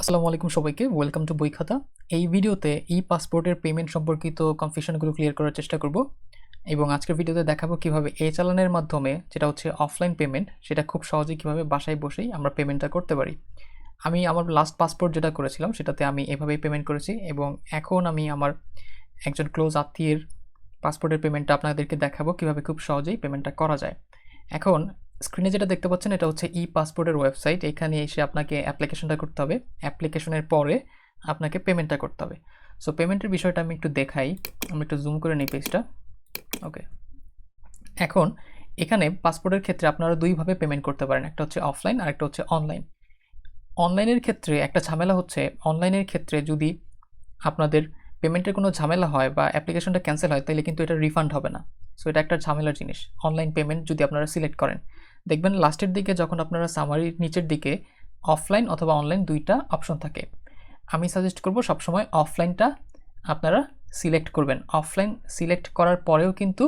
আসসালামু আলাইকুম সবাইকে ওয়েলকাম টু বই খাতা। এই ভিডিওতে ই পাসপোর্টের পেমেন্ট সম্পর্কিত কনফিউশনগুলো ক্লিয়ার করার চেষ্টা করব। এবং আজকের ভিডিওতে দেখাবো কীভাবে এ চালানের মাধ্যমে, যেটা হচ্ছে অফলাইন পেমেন্ট সেটা খুব সহজে কীভাবে বাসায় বসেই আমরা পেমেন্টটা করতে পারি। আমি আমার লাস্ট পাসপোর্ট যেটা করেছিলাম, সেটাতে আমি এভাবেই পেমেন্ট করেছি এবং এখন আমি আমার একজন ক্লোজ আত্মীয়ের পাসপোর্টের পেমেন্টটা আপনাদেরকে দেখাবো কীভাবে খুব সহজেই পেমেন্টটা করা যায়। এখন স্ক্রিনে যেটা দেখতে পাচ্ছেন, এটা হচ্ছে ই পাসপোর্টের ওয়েবসাইট এখানে এসে আপনাকে অ্যাপ্লিকেশনটা করতে হবে। অ্যাপ্লিকেশনের পরে আপনাকে পেমেন্টটা করতে হবে। সো পেমেন্টের বিষয়টা আমি একটু দেখাই। আমি একটু জুম করে নিই পেজটা ওকে এখন, এখানে পাসপোর্টের ক্ষেত্রে আপনারা দুইভাবে পেমেন্ট করতে পারেন। একটা হচ্ছে অফলাইন আর একটা হচ্ছে অনলাইন অনলাইনের ক্ষেত্রে একটা ঝামেলা হচ্ছে অনলাইনের ক্ষেত্রে যদি আপনাদের পেমেন্টের কোনো ঝামেলা হয় বা অ্যাপ্লিকেশনটা ক্যান্সেল হয়, তাহলে কিন্তু এটা রিফান্ড হবে না। সো এটা একটা ঝামেলার জিনিস। অনলাইন পেমেন্ট যদি আপনারা সিলেক্ট করেন। দেখবেন লাস্টের দিকে যখন আপনারা সামারির নিচের দিকে অফলাইন অথবা অনলাইন দুইটা অপশন থাকে। আমি সাজেস্ট করব সবসময় অফলাইনটা আপনারা সিলেক্ট করবেন। অফলাইন সিলেক্ট করার পরেও কিন্তু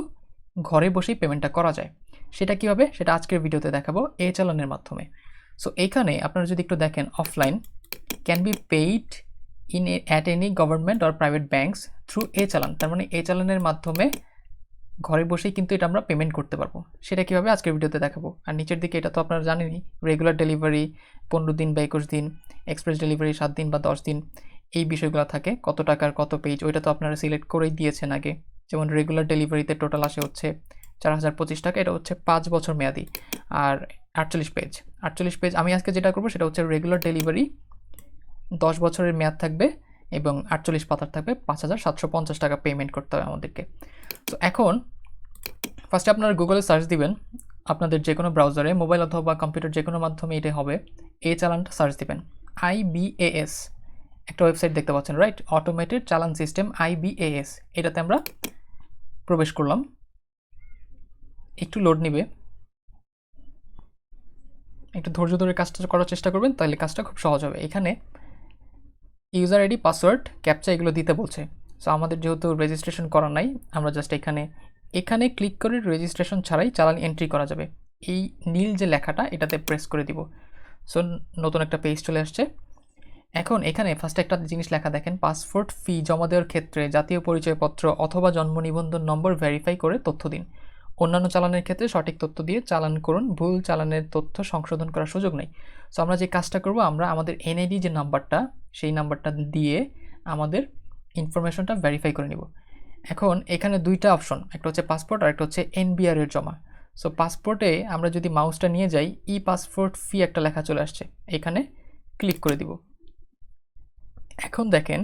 ঘরে বসেই পেমেন্টটা করা যায়। সেটা কীভাবে? সেটা আজকের ভিডিওতে দেখাবো এ চালানের মাধ্যমে। সো এইখানে আপনারা যদি একটু দেখেন offline can be paid in at any government or private banks through a challan তার মানে এ চালানের মাধ্যমে ঘরে বসেই কিন্তু এটা আমরা পেমেন্ট করতে পারব। সেটা কীভাবে আজকের ভিডিওতে দেখাবো। আর নিচের দিকে এটা তো আপনারা জানেনই রেগুলার ডেলিভারি পনেরো দিন বা একুশ দিন এক্সপ্রেস ডেলিভারি সাত দিন বা দশ দিন, এই বিষয়গুলো থাকে। কত টাকার কত পেজ ওইটা তো আপনারা সিলেক্ট করেই দিয়েছেন আগে। যেমন রেগুলার ডেলিভারিতে টোটাল আসে হচ্ছে চার হাজার পঁচিশ টাকা, এটা হচ্ছে পাঁচ বছর মেয়াদি। আর আটচল্লিশ পেজ আটচল্লিশ পেজ আমি আজকে যেটা করব সেটা হচ্ছে রেগুলার ডেলিভারি দশ বছরের মেয়াদ থাকবে এবং আটচল্লিশ পাতার থাকবে পাঁচ হাজার সাতশো পঞ্চাশ টাকা পেমেন্ট করতে হবে আমাদেরকে। তো এখন ফার্স্টে আপনারা গুগলে সার্চ দিবেন, আপনাদের যে কোনো ব্রাউজারে মোবাইল অথবা কম্পিউটার যে কোনো মাধ্যমে এটা হবে এ চালানটা সার্চ দিবেন। আইবিএএস একটা ওয়েবসাইট দেখতে পাচ্ছেন right automated challan system IBAS এটাতে আমরা প্রবেশ করলাম। একটু লোড নিবে। একটু ধৈর্য ধরে কাজটা করার চেষ্টা করবেন, তাহলে কাজটা খুব সহজ হবে। এখানে ইউজার আইডি পাসওয়ার্ড ক্যাপচা এগুলো দিতে বলছে। সো আমাদের যেহেতু রেজিস্ট্রেশন করা নাই, আমরা জাস্ট এখানে এখানে ক্লিক করে রেজিস্ট্রেশন ছাড়াই চালান এন্ট্রি করা যাবে। এই নীল যে লেখাটা, এটাতে প্রেস করে দিব। সো নতুন একটা পেজ চলে আসছে। এখন এখানে ফার্স্ট একটা জিনিস লেখা দেখেন পাসপোর্ট ফি জমা দেওয়ার ক্ষেত্রে জাতীয় পরিচয়পত্র অথবা জন্ম নিবন্ধন নম্বর ভেরিফাই করে তথ্য দিন। অন্যান্য চালানের ক্ষেত্রে সঠিক তথ্য দিয়ে চালান করুন, ভুল চালানের তথ্য সংশোধন করার সুযোগ নেই। সো আমরা যে কাজটা করব, আমরা আমাদের এনআইডি যে নাম্বারটা সেই নাম্বারটা দিয়ে আমাদের ইনফরমেশনটা ভেরিফাই করে নিব। এখন এখানে দুইটা অপশন একটা হচ্ছে পাসপোর্ট আর একটা হচ্ছে এনবিআর এর জমা। সো পাসপোর্টে আমরা যদি মাউসটা নিয়ে যাই ই পাসপোর্ট ফি একটা লেখা চলে আসছে। এখানে ক্লিক করে দিব। এখন দেখেন,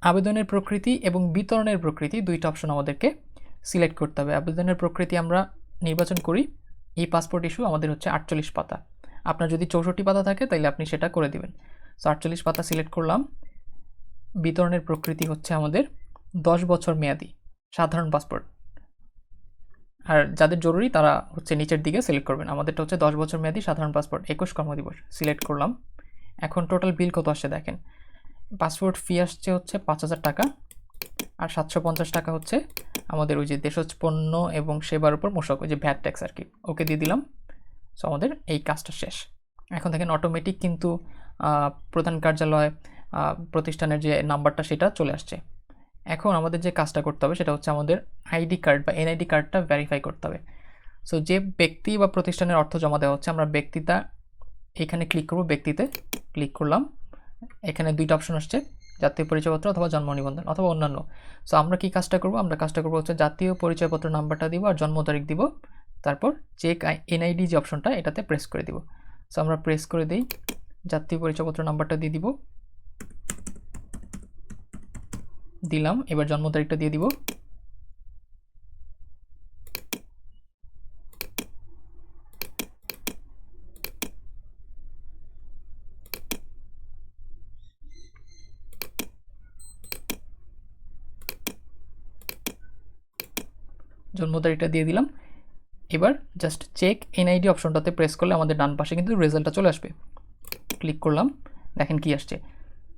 আবেদনের প্রকৃতি এবং বিতরণের প্রকৃতি দুইটা অপশন আমাদেরকে সিলেক্ট করতে হবে। আবেদনের প্রকৃতি আমরা নির্বাচন করি ই পাসপোর্ট ইস্যু আমাদের হচ্ছে আটচল্লিশ পাতা। আপনার যদি চৌষট্টি পাতা থাকে তাহলে আপনি সেটা করে দিবেন। সো আটচল্লিশ পাতা সিলেক্ট করলাম। বিতরণের প্রকৃতি হচ্ছে আমাদের দশ বছর মেয়াদি সাধারণ পাসপোর্ট। আর যাদের জরুরি তারা হচ্ছে নিচের দিকে সিলেক্ট করবেন। আমাদেরটা হচ্ছে দশ বছর মেয়াদি সাধারণ পাসপোর্ট, একুশ কর্মদিবস সিলেক্ট করলাম। এখন টোটাল বিল কত আসছে দেখেন? পাসপোর্ট ফি আসছে হচ্ছে পাঁচ হাজার টাকা আর সাতশো পঞ্চাশ টাকা হচ্ছে আমাদের ওই যে দেশজ পণ্য এবং সেবার উপর মোশক ওই যে ভ্যাট ট্যাক্স আর কি ওকে দিয়ে দিলাম। সো আমাদের এই কাজটা শেষ। এখন দেখেন অটোমেটিক কিন্তু প্রধান কার্যালয় প্রতিষ্ঠানের যে নাম্বারটা সেটা চলে আসছে। এখন আমাদের যে কাজটা করতে হবে সেটা হচ্ছে আমাদের আইডি কার্ড বা এনআইডি কার্ডটা ভেরিফাই করতে হবে। সো যে ব্যক্তি বা প্রতিষ্ঠানের অর্থ জমা দেওয়া হচ্ছে, আমরা ব্যক্তিটা এখানে ক্লিক করব, ব্যক্তিতে ক্লিক করলাম। এখানে দুইটা অপশন আসছে, জাতীয় পরিচয়পত্র অথবা জন্ম নিবন্ধন অথবা অন্যান্য। সো আমরা কি কাজটা করব? আমরা কাজটা করব হচ্ছে জাতীয় পরিচয়পত্র নাম্বারটা দিব আর জন্ম তারিখ দিব। তারপর চেক এনআইডি যে অপশনটা এটাতে প্রেস করে দিব। সো আমরা প্রেস করে দিই, জাতীয় পরিচয়পত্র নাম্বারটা দিয়ে দিব। দিলাম। এবার জন্ম তারিখটা দিয়ে দিব। জন্ম তারিখটা দিয়ে দিলাম। এবার জাস্ট চেক এনআইডি অপশনটাতে প্রেস করলে আমাদের ডান পাশে কিন্তু রেজাল্টটা চলে আসবে। ক্লিক করলাম। দেখেন কি আসছে।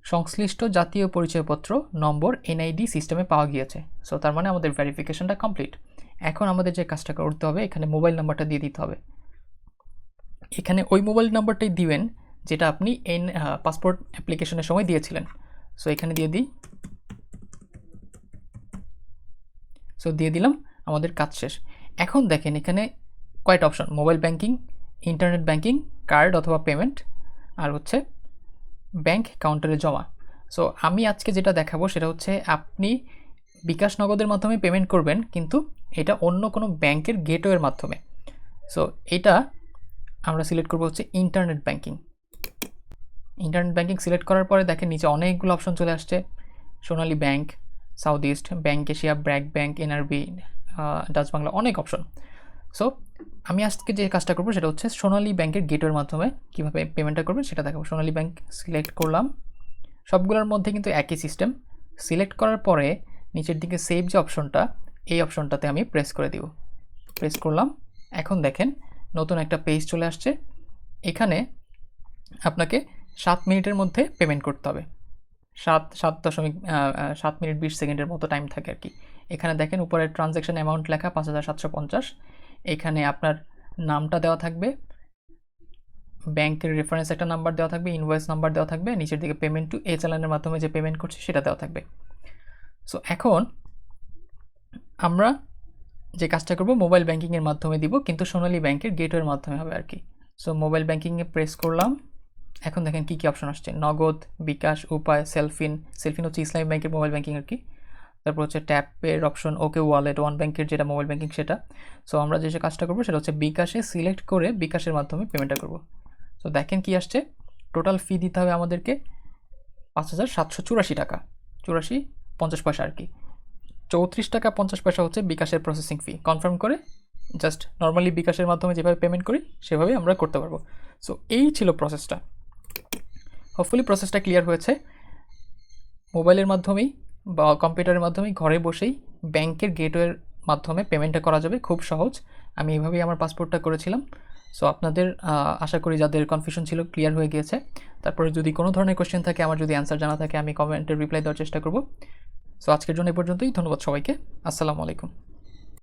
সংশ্লিষ্ট জাতীয় পরিচয়পত্র নম্বর এনআইডি সিস্টেমে পাওয়া গিয়েছে। সো তার মানে আমাদের ভেরিফিকেশনটা কমপ্লিট এখন আমাদের যে কাজটা করতে হবে, এখানে মোবাইল নাম্বারটা দিয়ে দিতে হবে। এখানে ওই মোবাইল নাম্বারটাই দিবেন, যেটা আপনি এন পাসপোর্ট অ্যাপ্লিকেশনের সময় দিয়েছিলেন। সো এখানে দিয়ে দিই। সো দিয়ে দিলাম, আমাদের কাজ শেষ। এখন দেখেন, এখানে কয়েকটা option mobile banking internet banking card অথবা পেমেন্ট আর হচ্ছে ব্যাংক কাউন্টারে জমা। সো আমি আজকে যেটা দেখাবো সেটা হচ্ছে আপনি বিকাশ নগদের মাধ্যমে পেমেন্ট করবেন, কিন্তু এটা অন্য কোনো ব্যাংকের গেটওয়ের মাধ্যমে। সো এটা আমরা সিলেক্ট করব হচ্ছে internet banking internet banking select করার পরে দেখেন নিচে অনেকগুলো অপশন চলে আসছে। Sonali bank south east bank Asia BRAC bank NRB Dutch Bangla অনেক অপশন সো আমি আজকে যে কাজটা করব সেটা হচ্ছে সোনালী ব্যাংকের গেটওয়ের মাধ্যমে কীভাবে পেমেন্টটা করবেন সেটা দেখাবো। সোনালী ব্যাংক সিলেক্ট করলাম। সবগুলোর মধ্যে কিন্তু একই সিস্টেম সিলেক্ট করার পরে নিচের দিকে সেভ যে অপশনটা এই অপশনটাতে আমি প্রেস করে দিব। প্রেস করলাম। এখন দেখেন নতুন একটা পেজ চলে আসছে। এখানে আপনাকে সাত মিনিটের মধ্যে পেমেন্ট করতে হবে। সাত সাত দশমিক সাত মিনিট বিশ সেকেন্ডের মতো টাইম থাকে আর কি। এখানে দেখেন উপরে ট্রানজ্যাকশন অ্যামাউন্ট লেখা পাঁচ হাজার সাতশো পঞ্চাশ। এখানে আপনার নামটা দেওয়া থাকবে। ব্যাংকের রেফারেন্স একটা নাম্বার দেওয়া থাকবে ইনভয়েস নাম্বার দেওয়া থাকবে, নিচের দিকে পেমেন্ট টু এ চালানের মাধ্যমে যে পেমেন্ট করছে সেটা দেওয়া থাকবে। সো এখন আমরা যে কাজটা করব মোবাইল ব্যাংকিংয়ের মাধ্যমে দিব, কিন্তু সোনালী ব্যাংকের গেটওয়ের মাধ্যমে হবে আর কি। সো মোবাইল ব্যাংকিংয়ে প্রেস করলাম। এখন দেখেন কী কী অপশন আসছে? নগদ, বিকাশ, উপায় সেলফিন সেলফিন হচ্ছে ইসলামী ব্যাংকের মোবাইল ব্যাংকিং আর কি। তারপর হচ্ছে ট্যাপের অপশন ওকে ওয়ালেট ওয়ান ব্যাংকের যেটা মোবাইল ব্যাংকিং সেটা। সো আমরা যে কাজটা করব সেটা হচ্ছে বিকাশে সিলেক্ট করে বিকাশের মাধ্যমে পেমেন্টটা করব। সো দেখেন কি আসছে? টোটাল ফি দিতে হবে আমাদেরকে পাঁচ হাজার সাতশো চুরাশি টাকা। চুরাশি, পঞ্চাশ পয়সা আর কি। চৌত্রিশ টাকা, পঞ্চাশ পয়সা হচ্ছে বিকাশের প্রসেসিং ফি কনফার্ম করে জাস্ট নর্মালি বিকাশের মাধ্যমে যেভাবে পেমেন্ট করি, সেভাবেই আমরা করতে পারব। সো এই ছিল প্রসেসটা হোপফুলি প্রসেসটা ক্লিয়ার হয়েছে। মোবাইলের মাধ্যমেই বা কম্পিউটারের মাধ্যমে ঘরে বসেই ব্যাংকের গেটওয়ের মাধ্যমে পেমেন্টটা করা যাবে, খুব সহজ। আমি এভাবেই আমার পাসপোর্টটা করেছিলাম। সো আপনাদের আশা করি যাদের কনফিউশন ছিল ক্লিয়ার হয়ে গিয়েছে। তারপরে যদি কোনো ধরনের কোয়েশ্চেন থাকে, আমার যদি অ্যান্সার জানা থাকে, আমি কমেন্টের রিপ্লাই দেওয়ার চেষ্টা করব। সো আজকের জন্য এ পর্যন্তই। ধন্যবাদ সবাইকে। আসসালামু আলাইকুম।